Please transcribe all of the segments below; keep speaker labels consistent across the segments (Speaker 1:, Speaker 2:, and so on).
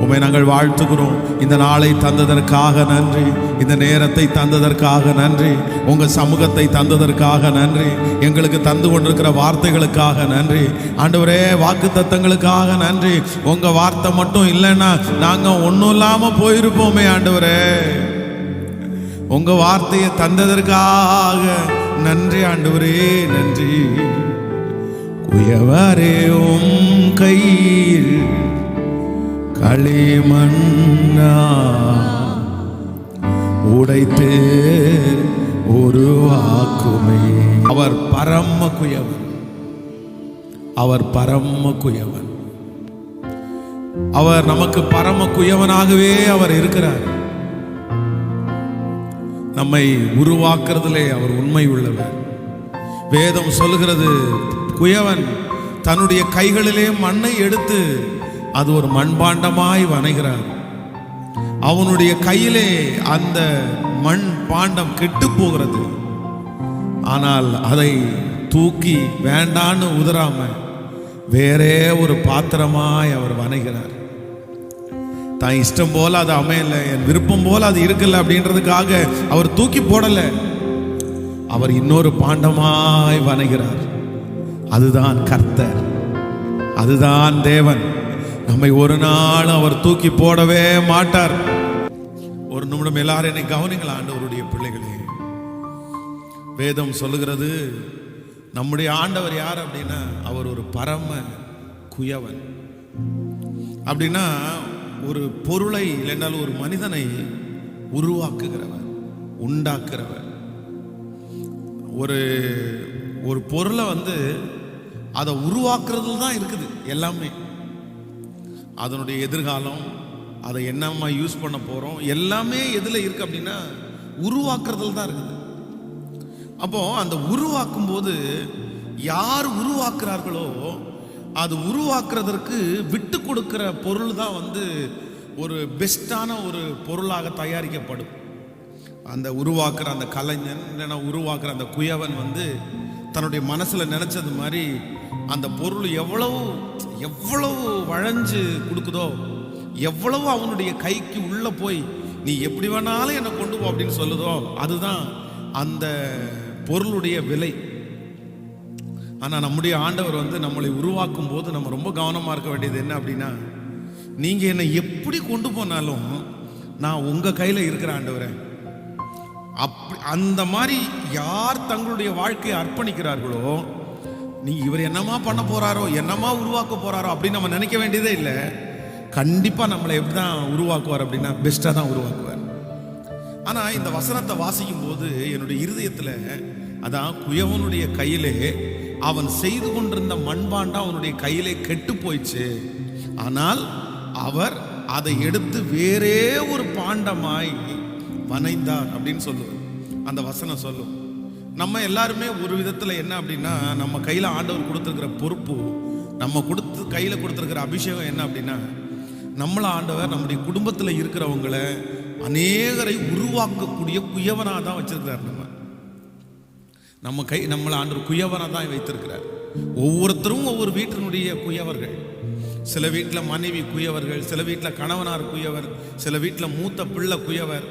Speaker 1: உம்மை நாங்கள் வாழ்த்துகிறோம். இந்த நாளை தந்ததற்காக நன்றி. இந்த நேரத்தை தந்ததற்காக நன்றி. உங்க சமூகத்தை தந்ததற்காக நன்றி. எங்களுக்கு தந்து கொண்டிருக்கிற வார்த்தைகளுக்காக நன்றி. ஆண்டவரே வாக்கு தத்தங்களுக்காக நன்றி. உங்க வார்த்தை மட்டும் இல்லைன்னா நாங்கள் ஒன்றும் இல்லாமல் போயிருப்போமே ஆண்டவரே. உங்க வார்த்தையை தந்ததற்காக நன்றி ஆண்டவரே நன்றி. குயவரே உம் கையில் களிமண்ணா. உடைத்து உருவாக்குமே அவர் பரம குயவன் அவர் பரம குயவன் அவர் நமக்கு பரம குயவனாகவே அவர் இருக்கிறார். நம்மை உருவாக்குறதிலே அவர் உண்மை உள்ளவர். வேதம் சொல்லுகிறது குயவன் தன்னுடைய கைகளிலே மண்ணை எடுத்து அது ஒரு மண்பாண்டமாய் வணைகிறார். அவனுடைய கையிலே அந்த மண் பாண்டம் கெட்டு போகிறது. ஆனால் அதை தூக்கி வேண்டான்னு உதறாம வேறே ஒரு பாத்திரமாய் அவர் வணைகிறார். தான் இஷ்டம் போல அது அமையல என் விருப்பம் போல அது இருக்கல அப்படின்றதுக்காக அவர் தூக்கி போடல. அவர் இன்னொரு பாண்டமாய் வணைகிறார். அதுதான் கர்த்தர். அதுதான் தேவன். நம்மை ஒரு நாள் அவர் தூக்கி போடவே மாட்டார். ஒரு நிமிடம் எல்லாரும் என்னை கவனிங்களா ஆண்டவருடைய பிள்ளைகளே? வேதம் சொல்லுகிறது நம்முடைய ஆண்டவர் யார்? அப்படின்னா அவர் ஒரு பரம குயவன். அப்படின்னா ஒரு பொருளை இல்லைன்றால் ஒரு மனிதனை உருவாக்குகிறவர் உண்டாக்குறவர் ஒரு ஒரு பொருளை வந்து அதை உருவாக்குறதுல தான் இருக்குது எல்லாமே. அதனுடைய எதிர்காலம் அதை என்னம்மா யூஸ் பண்ண போகிறோம் எல்லாமே எதில் இருக்குது அப்படின்னா உருவாக்குறதுல தான் இருக்குது. அப்போ அந்த உருவாக்கும் போது யார் உருவாக்குறார்களோ அது உருவாக்குறதற்கு விட்டு கொடுக்குற பொருள் தான் வந்து ஒரு பெஸ்டான ஒரு பொருளாக தயாரிக்கப்படும். அந்த உருவாக்குற அந்த கலைஞன் இல்லைன்னா உருவாக்குற அந்த குயவன் வந்து தன்னுடைய மனசில் நினச்சது மாதிரி அந்த பொருள் எவ்வளவு எவ்வளவு வளைஞ்சு கொடுக்குதோ எவ்வளவு அவனுடைய கைக்கு உள்ளே போய் நீ எப்படி வேணாலும் என்னை கொண்டு போ அப்படின்னு சொல்லுதோ அதுதான் அந்த பொருளுடைய விலை. ஆனால் நம்முடைய ஆண்டவர் வந்து நம்மளை உருவாக்கும் போது நம்ம ரொம்ப கவனமாக இருக்க வேண்டியது என்ன அப்படின்னா நீங்கள் என்னை எப்படி கொண்டு போனாலும் நான் உங்கள் கையில் இருக்கிற ஆண்டவரை. அப் அந்த மாதிரி யார் தங்களுடைய வாழ்க்கையை அர்ப்பணிக்கிறார்களோ நீ இவர் என்னமா பண்ண போறாரோ என்னமா உருவாக்க போறாரோ அப்படின்னு நம்ம நினைக்க வேண்டியதே இல்லை. கண்டிப்பாக நம்மளை எப்படி தான் உருவாக்குவார் அப்படின்னா பெஸ்ட்டாக தான் உருவாக்குவார். ஆனால் இந்த வசனத்தை வாசிக்கும் போது என்னுடைய இருதயத்தில் அதான் குயவனுடைய கையிலே அவன் செய்து கொண்டிருந்த மண்பாண்டம் அவனுடைய கையிலே கெட்டு போயிடுச்சு. ஆனால் அவர் அதை எடுத்து வேறே ஒரு பாண்டமாய் வனைந்தார் அப்படின்னு சொல்லுவோம் அந்த வசனம் சொல்லும். நம்ம எல்லாருமே ஒரு விதத்தில் என்ன அப்படின்னா நம்ம கையில் ஆண்டவர் கொடுத்துருக்கிற பொறுப்பு நம்ம கொடுத்து கையில் கொடுத்துருக்கிற அபிஷேகம் என்ன அப்படின்னா நம்மளை ஆண்டவர் நம்முடைய குடும்பத்தில் இருக்கிறவங்களை அநேகரை உருவாக்கக்கூடிய குயவனாக தான் வச்சிருக்கிறார் நம்ம. நம்ம கை நம்மளை ஆண்டவர் குயவனாக தான் வைத்திருக்கிறார். ஒவ்வொருத்தரும் ஒவ்வொரு வீட்டினுடைய குயவர்கள். சில வீட்டில் மனைவி குயவர்கள் சில வீட்டில் கணவனார் குயவர் சில வீட்டில் மூத்த பிள்ளை குயவர்.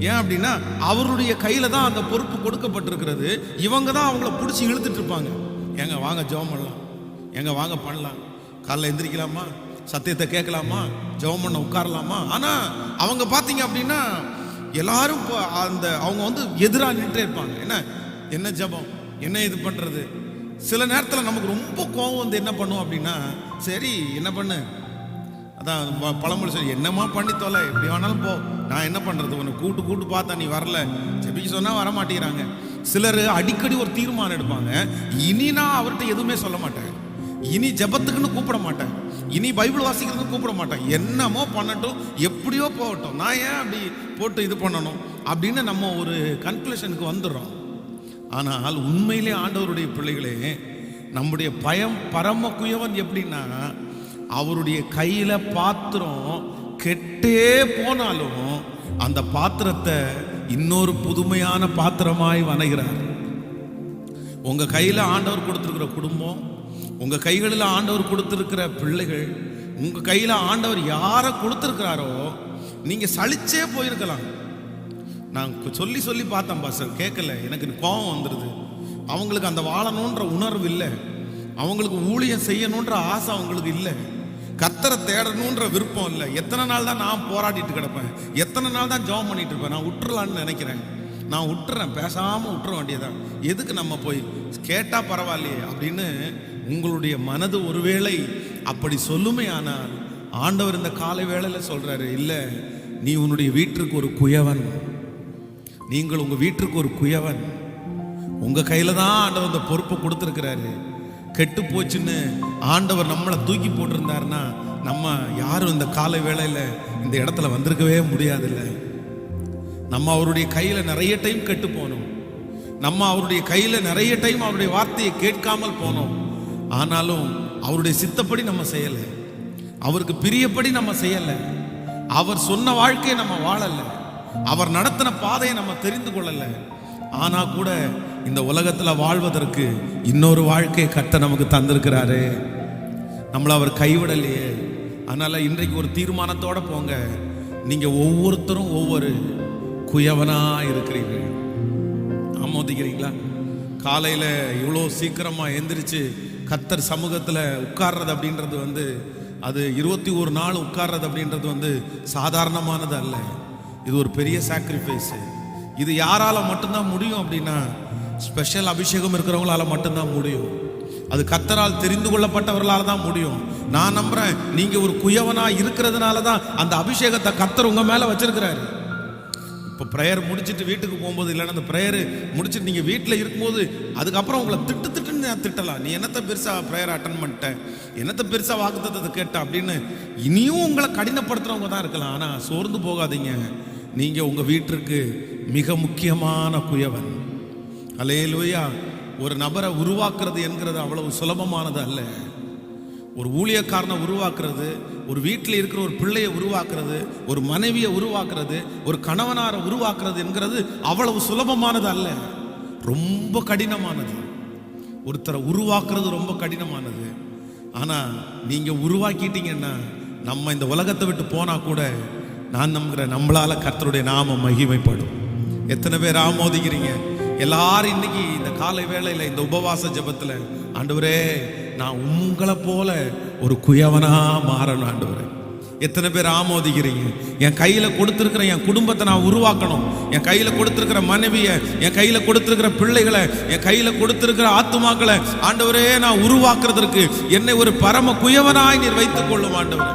Speaker 1: ஏன் அப்படின்னா அவருடைய கையில் தான் அந்த பொறுப்பு கொடுக்கப்பட்டிருக்கிறது. இவங்க தான் அவங்கள பிடிச்சி இழுத்துட்டு இருப்பாங்க. எங்க வாங்க ஜெபம் பண்ணலாம். எங்க வாங்க பண்ணலாம். காலைல எந்திரிக்கலாமா? சத்தியத்தை கேட்கலாமா? ஜெபம் பண்ண உட்காரலாமா? ஆனால் அவங்க பார்த்தீங்க அப்படின்னா எல்லாரும் அந்த அவங்க வந்து எதிராக நின்றுட்டே இருப்பாங்க. என்ன? என்ன ஜெபம்? என்ன இது பண்ணுறது சில நேரத்தில் நமக்கு ரொம்ப கோவம் வந்து என்ன பண்ணுவோம் அப்படின்னா சரி என்ன பண்ணு? அதான் பழமொழி சொல்லி என்னமா பண்ணி தொலை? எப்படி வேணாலும் போ. நான் என்ன பண்ணுறது உன்னை கூட்டு கூட்டு பார்த்தா நீ வரல. ஜெபிக்க சொன்னால் வர மாட்டேங்கிறாங்க. சிலர் அடிக்கடி ஒரு தீர்மானம் எடுப்பாங்க. இனி நான் அவர்கிட்ட எதுவுமே சொல்ல மாட்டேன். இனி ஜெபத்துக்குன்னு கூப்பிட மாட்டேன். இனி பைபிள் வாசிக்கிறதுக்கு கூப்பிட மாட்டேன். என்னமோ பண்ணட்டும் எப்படியோ போகட்டும். நான் ஏன் அப்படி போட்டு இது பண்ணணும்? அப்படின்னு நம்ம ஒரு கன்க்ளூஷனுக்கு வந்துடுறோம். ஆனால் உண்மையிலே ஆண்டவருடைய பிள்ளைகளே நம்முடைய பயம் பரம குயவன் எப்படின்னா அவருடைய கையில் பாத்திரம் கெட்டே போனாலும் அந்த பாத்திரத்தை இன்னொரு புதுமையான பாத்திரமாய் வணைகிறார் உங்கள் கையில் ஆண்டவர் கொடுத்துருக்கிற குடும்பம் உங்கள் கைகளில் ஆண்டவர் கொடுத்துருக்கிற பிள்ளைகள் உங்கள் கையில் ஆண்டவர் யாரை கொடுத்துருக்கிறாரோ நீங்கள் சலிச்சே போயிருக்கலாம். நான் சொல்லி சொல்லி பார்த்தேன் பாஸ்டர். கேட்கல. எனக்கு கோபம் வந்துடுது. அவங்களுக்கு அந்த வாழணுன்ற உணர்வு இல்லை. அவங்களுக்கு ஊழியம் செய்யணுன்ற ஆசை அவங்களுக்கு இல்லை. கத்தரை தேடணுன்ற விருப்பம் இல்லை. எத்தனை நாள் தான் நான் போராடிட்டு கிடப்பேன்? எத்தனை நாள் தான் ஜெபம் பண்ணிட்டு இருப்பேன்? நான் விட்டுறலான்னு நினைக்கிறேன். நான் விட்டுறேன் பேசாமல் விட்டுற வேண்டியதான் எதுக்கு நம்ம போய் கேட்டால் பரவாயில்லையே அப்படின்னு உங்களுடைய மனது ஒருவேளை அப்படி சொல்லுமே ஆனால் ஆண்டவர் இந்த காலை வேளையில் சொல்கிறாரு இல்லை நீ உன்னுடைய வீட்டிற்கு ஒரு குயவன். நீங்கள் உங்கள் வீட்டிற்கு ஒரு குயவன். உங்கள் கையில் தான் ஆண்டவர் இந்த பொறுப்பை கொடுத்துருக்கிறாரு. கெட்டு போச்சுன்னு ஆண்டவர் நம்மளை தூக்கி போட்டிருந்தாருன்னா நம்ம யாரும் இந்த காலை வேளையில் இந்த இடத்துல வந்திருக்கவே முடியாதுல்ல. நம்ம அவருடைய கையில் நிறைய டைம் கெட்டு போனோம். நம்ம அவருடைய கையில் நிறைய டைம் அவருடைய வார்த்தையை கேட்காமல் போனோம். ஆனாலும் அவருடைய சித்தப்படி நம்ம செய்யலை. அவருக்கு பிரியப்படி நம்ம செய்யலை. அவர் சொன்ன வாழ்க்கையை நம்ம வாழலை. அவர் நடத்தின பாதையை நம்ம தெரிந்து கொள்ளல. ஆனா கூட இந்த உலகத்துல வாழ்வதற்கு இன்னொரு வாழ்க்கையை கட்ட நமக்கு தந்திருக்கிறாரு. நம்மளை அவர் கைவிடலையே. அதனால இன்றைக்கு ஒரு தீர்மானத்தோட போங்க. நீங்க ஒவ்வொருத்தரும் ஒவ்வொரு குயவனா இருக்கிறீர்கள். ஆமோதிக்கிறீங்களா? காலையில் இவ்வளோ சீக்கிரமாக எந்திரிச்சு கத்தர் சமூகத்தில் உட்கார்றது அப்படின்றது வந்து அது இருபத்தி ஒரு நாள் உட்கார்றது அப்படின்றது வந்து சாதாரணமானது அல்ல. இது ஒரு பெரிய சாக்ரிஃபைஸு இது யாரால மட்டும்தான் முடியும் அப்படின்னா ஸ்பெஷல் அபிஷேகம் இருக்கிறவங்களால மட்டும்தான் முடியும். அது கத்தரால் தெரிந்து கொள்ளப்பட்டவர்களால தான் முடியும். நான் நம்புறேன் நீங்க ஒரு குயவனா இருக்கிறதுனால தான் அந்த அபிஷேகத்தை கத்தர் உங்க மேல வச்சிருக்கிறாரு. இப்போ ப்ரேயர் முடிச்சுட்டு வீட்டுக்கு போகும்போது இல்லைன்னா அந்த ப்ரேயர் முடிச்சிட்டு நீங்கள் வீட்டில் இருக்கும்போது அதுக்கப்புறம் உங்களை திட்டு திட்டுன்னு நான் திட்டலாம். நீ என்னத்தை பெருசாக ப்ரேயர் அட்டன் பண்ணிட்டேன் என்னத்தை பெருசாக வாக்குத்தத்தை கேட்ட? அப்படின்னு இனியும் உங்களை கடினப்படுத்துகிறவங்க தான் இருக்கலாம். ஆனால் சோர்ந்து போகாதீங்க. நீங்கள் உங்கள் வீட்டிற்கு மிக முக்கியமான குயவன். அலேலூயா. ஒரு நபரை உருவாக்குறது என்கிறது அவ்வளவு சுலபமானது அல்ல. ஒரு ஊழியக்காரனை உருவாக்குறது ஒரு வீட்டில் இருக்கிற ஒரு பிள்ளையை உருவாக்குறது ஒரு மனைவியை உருவாக்குறது ஒரு கணவனாரை உருவாக்குறது என்கிறது அவ்வளவு சுலபமானது அல்ல. ரொம்ப கடினமானது. ஒருத்தரை உருவாக்குறது ரொம்ப கடினமானது. ஆனால் நீங்கள் உருவாக்கிட்டீங்கன்னா நம்ம இந்த உலகத்தை விட்டு போனால் கூட நான் நம்புகிற நம்மளால் கர்த்தருடைய நாம மகிமைப்படும். எத்தனை பேர் ஆமோதிக்கிறீங்க? எல்லாரும் இன்னைக்கு இந்த காலை வேளையில் இந்த உபவாச ஜபத்தில் ஆண்டவரே நான் உங்களை போல ஒரு குயவனா மாறணும் ஆண்டவரே. எத்தனை பேர் ஆமோதிக்கிறீங்க? என் கையில் கொடுத்துருக்கிற என் குடும்பத்தை நான் உருவாக்கணும். என் கையில் கொடுத்துருக்கிற மனைவியை என் கையில் கொடுத்துருக்கிற பிள்ளைகளை என் கையில் கொடுத்துருக்கிற ஆத்துமாக்களை ஆண்டவரே நான் உருவாக்குறதற்கு என்னை ஒரு பரம குயவனாய் நீர் வைத்துக் கொள்ளும் ஆண்டவரே.